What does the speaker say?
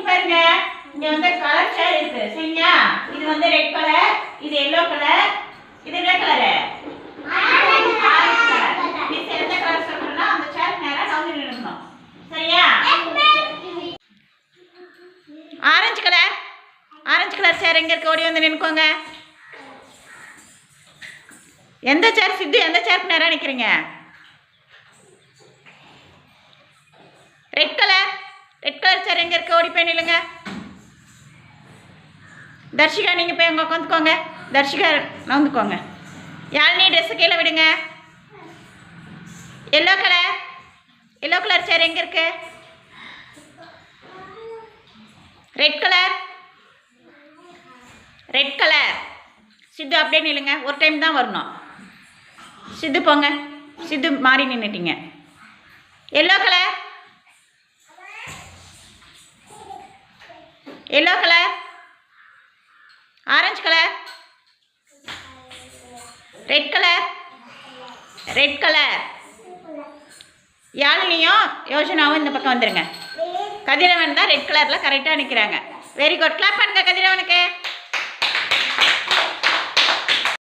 இங்க பாருங்க. இங்க வந்து கலர் சேர் இருக்கு. சரிங்களா? இது வந்து ரெட் கலர் இது எல்லோ கலர் இது என்ன கலரு ஆரஞ்சு கலர் மிஸ் எந்த கலர் சொல்றேன்னா அந்த சேர் நேரா நவுந்து சரியா? Orange colour orange colour chair எங்க இருக்கு? ஓடி வந்து நின்னுக்கோங்க. எந்த சேர் சித்து எந்த சேருக்கு நேரா நிக்கிறீங்க red colour red colour chair எங்க இருக்கு ஓடி போய் நில்லுங்க. தர்ஷிகா நீங்கள் போய் அங்கே உட்காந்துக்கோங்க தர்ஷிகா நவுந்துக்கோங்க யாழினி ட்ரெஸ்ஸு கீழே விடுங்க. Yellow colour yellow colour chair எங்கே இருக்கு? Red colour red colour Siddhu அப்படியே நில்லுங்க. ஒரு டைம் தான் வரணும். சித்து போங்க. சித்து மாறி நின்றுட்டீங்க yellow colour yellow colour orange colour red colour red colour யாழினியும் யோஜனாவும் இந்த பக்கம் வந்துடுங்க கதிரவன் தான் ரெட் கலரில் கரெக்டாக நிற்கிறாங்க வெரி குட் கிளாப் பண்ணுங்க கதிரவனுக்கு.